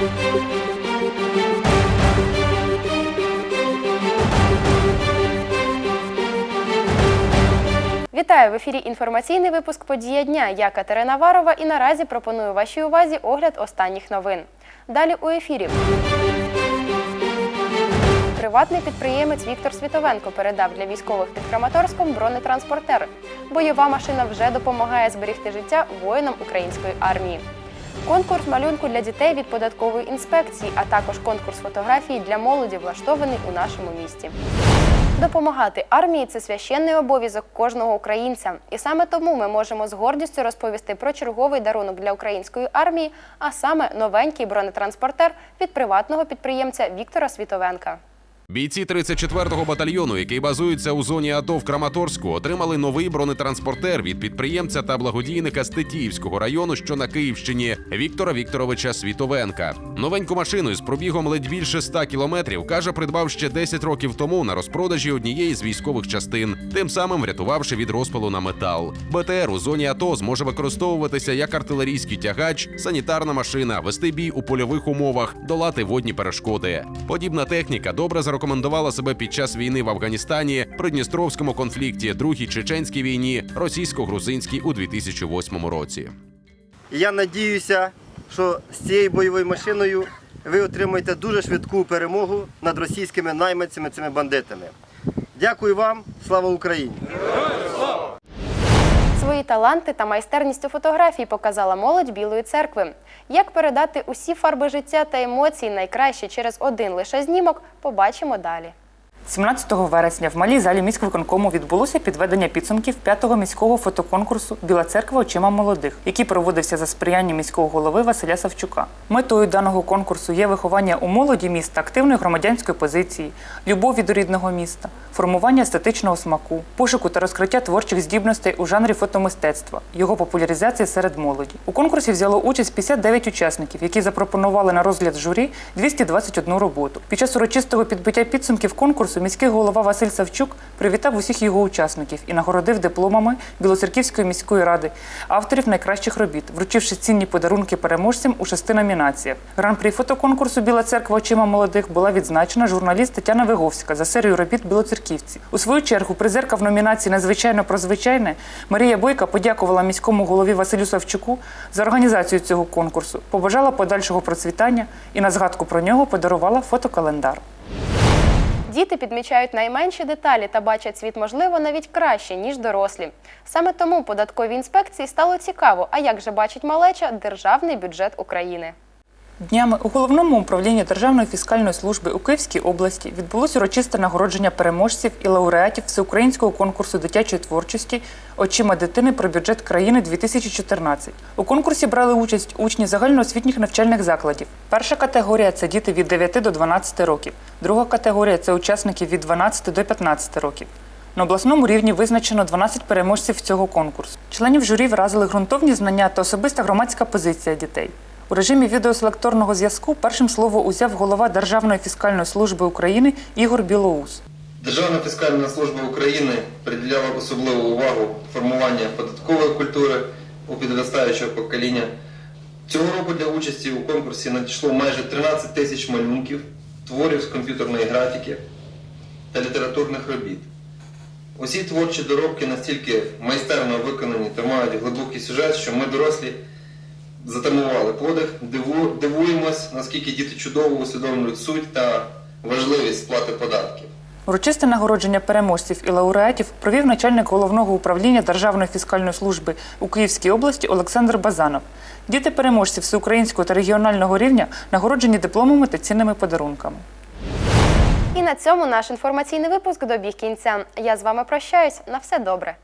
Вітаю в ефірі інформаційний випуск Подія дня. Я Катерина Варова і наразі пропоную вашій увазі огляд останніх новин. Далі у ефірі. Приватний підприємець Віктор Світовенко передав для військових під Краматорськом бронетранспортер. Бойова машина вже допомагає зберегти життя воїнам української армії. Конкурс малюнку для дітей від податкової інспекції, а також конкурс фотографії для молоді влаштований у нашому місті. Допомагати армії це священний обов'язок кожного українця. І саме тому ми можемо з гордістю розповісти про черговий дарунок для української армії, а саме новенький бронетранспортер від приватного підприємця Віктора Світовенка. Бійці 34-го батальйону, який базується у зоні АТО в Краматорську, отримали новий бронетранспортер від підприємця та благодійника з Тетіївського району, що на Київщині, Віктора Вікторовича Світовенка. Новеньку машину з пробігом ледь більше 100 кілометрів каже, придбав ще 10 років тому на розпродажі однієї з військових частин, тим самим врятувавши від розпалу на метал. БТР у зоні АТО зможе використовуватися як артилерійський тягач, санітарна машина, вести бій у польових умовах, долати водні перешкоди. Подібна техніка добре зарекомендувала себе під час війни в Афганістані, Придністровському конфлікті, Другій чеченській війні, російсько-грузинській у 2008 році. Я надіюся, що з цією бойовою машиною ви отримаєте дуже швидку перемогу над російськими найманцями, цими бандитами. Дякую вам, слава Україні! Свої таланти та майстерність у фотографії показала молодь Білої церкви. Як передати усі фарби життя та емоції найкраще через один лише знімок, побачимо далі. 17 вересня в малій залі міськвиконкому відбулося підведення підсумків п'ятого міського фотоконкурсу Біла церква очима молодих, який проводився за сприяння міського голови Василя Савчука. Метою даного конкурсу є виховання у молоді міста активної громадянської позиції, любові до рідного міста, формування естетичного смаку, пошуку та розкриття творчих здібностей у жанрі фотомистецтва, його популяризація серед молоді. У конкурсі взяло участь 59 учасників, які запропонували на розгляд журі 221 роботу. Під час урочистого підбиття підсумків конкурсу міський голова Василь Савчук привітав усіх його учасників і нагородив дипломами Білоцерківської міської ради авторів найкращих робіт, вручивши цінні подарунки переможцям у шести номінаціях. Гран-прі фотоконкурсу Біла церква очима молодих була відзначена журналіст Тетяна Виговська за серію робіт Білоцерківці. У свою чергу призерка в номінації Незвичайно про звичайне Марія Бойка подякувала міському голові Василю Савчуку за організацію цього конкурсу, побажала подальшого процвітання і на згадку про нього подарувала фотокалендар. Діти підмічають найменші деталі та бачать світ, можливо, навіть краще, ніж дорослі. Саме тому податковій інспекції стало цікаво, а як же бачить малеча державний бюджет України. Днями у головному управлінні Державної фіскальної служби у Київській області відбулось урочисте нагородження переможців і лауреатів всеукраїнського конкурсу дитячої творчості Очима дитини про бюджет країни 2014. У конкурсі брали участь учні загальноосвітніх навчальних закладів. Перша категорія це діти від 9 до 12 років. Друга категорія це учасники від 12 до 15 років. На обласному рівні визначено 12 переможців цього конкурсу. Членів журі вразили ґрунтовні знання та особиста громадська позиція дітей. У режимі відеоселекторного зв'язку першим слово узяв голова Державної фіскальної служби України Ігор Білоус. Державна фіскальна служба України приділяла особливу увагу формуванню податкової культури у підростаючого покоління. Цього року для участі у конкурсі надійшло майже 13 тисяч малюнків, творів з комп'ютерної графіки та літературних робіт. Усі творчі доробки настільки майстерно виконані та мають глибокий сюжет, що ми дорослі затамували подих, диву- дивуємось, наскільки діти чудово усвідомлюють суть та важливість сплати податків. Урочисте нагородження переможців і лауреатів провів начальник головного управління Державної фіскальної служби у Київській області Олександр Базанов. Діти переможців всеукраїнського та регіонального рівня нагороджені дипломами та цінними подарунками. І на цьому наш інформаційний випуск добіг кінця. Я з вами прощаюсь. На все добре.